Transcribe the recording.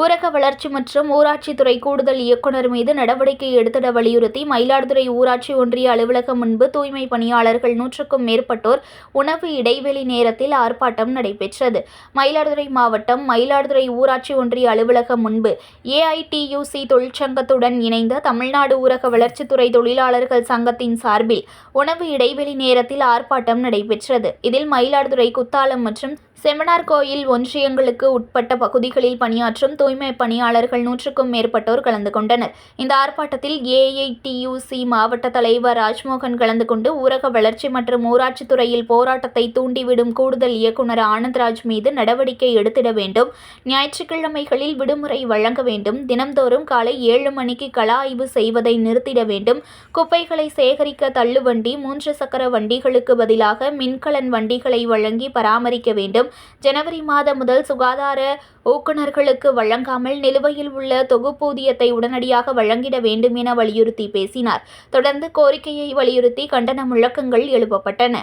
ஊரக வளர்ச்சி மற்றும் ஊராட்சித்துறை கூடுதல் இயக்குநர் மீது நடவடிக்கை எடுத்திட வலியுறுத்தி மயிலாடுதுறை ஊராட்சி ஒன்றிய அலுவலகம் முன்பு தூய்மை பணியாளர்கள் நூற்றுக்கும் மேற்பட்டோர் உணவு இடைவெளி நேரத்தில் ஆர்ப்பாட்டம் நடைபெற்றது. மயிலாடுதுறை மாவட்டம் மயிலாடுதுறை ஊராட்சி ஒன்றிய அலுவலகம் முன்பு ஏஐடியூசி தொழிற்சங்கத்துடன் இணைந்த தமிழ்நாடு ஊரக வளர்ச்சித்துறை தொழிலாளர்கள் சங்கத்தின் சார்பில் உணவு இடைவெளி நேரத்தில் ஆர்ப்பாட்டம் நடைபெற்றது. இதில் மயிலாடுதுறை குத்தாலம் மற்றும் செமனார் கோயில் ஒன்றியங்களுக்கு உட்பட்ட பகுதிகளில் பணியாற்றும் தூய்மை பணியாளர்கள் நூற்றுக்கும் மேற்பட்டோர் கலந்து கொண்டனர். இந்த ஆர்ப்பாட்டத்தில் ஏஐடியூசி மாவட்ட தலைவர் ராஜ்மோகன் கலந்து கொண்டு ஊரக வளர்ச்சி மற்றும் ஊராட்சித்துறையில் போராட்டத்தை தூண்டிவிடும் கூடுதல் இயக்குநர் ஆனந்த்ராஜ் மீது நடவடிக்கை எடுத்திட வேண்டும். ஞாயிற்றுக்கிழமைகளில் விடுமுறை வழங்க வேண்டும். தினம்தோறும் காலை ஏழு மணிக்கு கள ஆய்வு செய்வதை நிறுத்திட வேண்டும். குப்பைகளை சேகரிக்க தள்ளுவண்டி மூன்று சக்கர வண்டிகளுக்கு பதிலாக மின்கலன் வண்டிகளை வழங்கி பராமரிக்க வேண்டும். ஜனவரி மாதம் முதல் சுகாதார ஊக்குநர்களுக்கு வழங்க வழங்காமல் நிலுவையில் உள்ள தொகுப்பூதியத்தை உடனடியாக வழங்கிட வேண்டும் என வலியுறுத்தி பேசினார். தொடர்ந்து கோரிக்கையை வலியுறுத்தி கண்டன முழக்கங்கள் எழுப்பப்பட்டன.